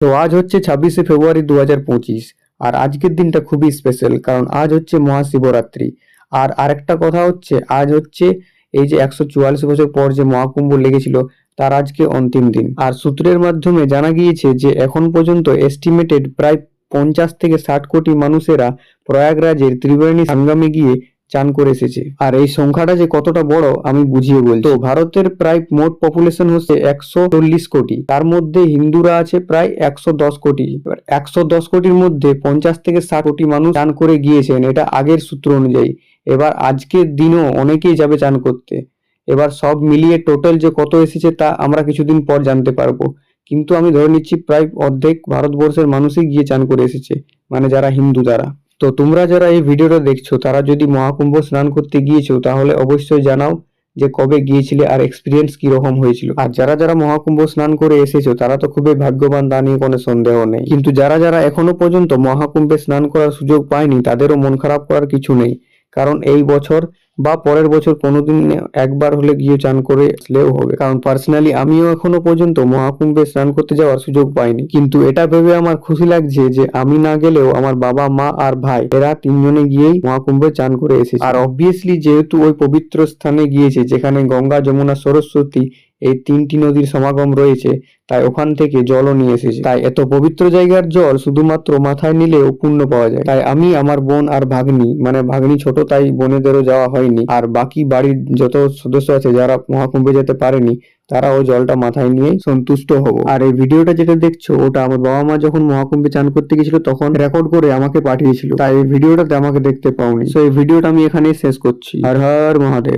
তো আজ হচ্ছে ছাব্বিশে ফেব্রুয়ারি দু হাজার পঁচিশ আর আজকের দিনটা খুবই স্পেশাল কারণ আজ হচ্ছে মহাশিবরাত্রি। আর আরেকটা কথা হচ্ছে, আজ হচ্ছে এই যে একশো চুয়াল্লিশ বছর পর যে মহাকুম্ভ লেগেছিল, তার আজকে অন্তিম দিন। আর সূত্রের মাধ্যমে জানা গিয়েছে যে, এখন পর্যন্ত এস্টিমেটেড প্রায় পঞ্চাশ থেকে ষাট কোটি মানুষেরা প্রয়াগরাজের ত্রিবেণী সঙ্গমে গিয়ে চান করে এসেছে। আর এই সংখ্যাটা যে কতটা বড়, আমি বুঝিয়ে বলছি। তো ভারতের প্রায় মোট পপুলেশন হচ্ছে একশো চল্লিশ কোটি। তার মধ্যে হিন্দুরা আছে প্রায় একশো দশ কোটি। এবার একশো দশ কোটির মধ্যে পঞ্চাশ থেকে ষাট কোটি মানুষ চান করে গিয়েছেন। এটা আগের সূত্র অনুযায়ী। এবার আজকের দিনও অনেকেই যাবে চান করতে। এবার সব মিলিয়ে টোটাল যে কত এসেছে তা আমরা কিছুদিন পর জানতে পারব। কিন্তু আমি ধরে নিচ্ছি প্রায় অর্ধেক ভারতবর্ষের মানুষই গিয়ে চান করে এসেছে। মানে যারা হিন্দু তারা। তো তোমরা যারা এই ভিডিওটা দেখছ, তারা যদি মহাকুম্ভ স্নান করতে গিয়েছো, তাহলে অবশ্যই জানাও যে কবে গিয়েছিলে আর এক্সপিরিয়েন্স কীরকম হয়েছিল। আর যারা যারা মহাকুম্ভ স্নান করে এসেছ, তারা তো খুবই ভাগ্যবান, তা নিয়ে কোনো সন্দেহ নেই। কিন্তু যারা যারা এখনও পর্যন্ত মহাকুম্ভে স্নান করার সুযোগ পায়নি, তাদেরও মন খারাপ করার কিছু নেই। কারণ এই বছর বা পরের বছর কোনোদিন একবার হলে গিয়ে চান করে আসলেও হবে। কারণ পার্সোনালি আমিও এখনও পর্যন্ত মহাকুম্ভে স্নান করতে যাওয়ার সুযোগ পাইনি। কিন্তু এটা ভেবে আমার খুশি লাগছে যে আমি না গেলেও আমার বাবা, মা আর ভাই, এরা তিনজনে গিয়েই মহাকুম্ভে চান করে এসেছে। আর অবভিয়াসলি যেহেতু ওই পবিত্র স্থানে গিয়েছে, যেখানে গঙ্গা, যমুনা, সরস্বতী এই তিনটি নদীর সমাগম রয়েছে, তাই ওখান থেকে জলও নিয়ে এসেছে। তাই এত পবিত্র জায়গার জল শুধুমাত্র মাথায় নিলেও পূর্ণ পাওয়া যায়। তাই আমি, আমার বোন আর ভাগ্নি মানে ভাগ্নি ছোট, তাই বোনেদেরও যাওয়া হয়নি। আর বাকি বাড়ির যত সদস্য আছে, যারা মহাকুম্ভে যেতে পারেনি তারা ওই জলটা মাথায় নিয়ে সন্তুষ্ট হব। আর এই ভিডিওটা যেটা দেখছ, ওটা আমার বাবা মা যখন মহাকুম্ভে চান করতে গেছিল তখন রেকর্ড করে আমাকে পাঠিয়েছিল। তাই এই ভিডিওটাতে আমাকে দেখতে পাওনি। তো এই ভিডিওটা আমি এখানেই শেষ করছি। হর হর মহাদেব।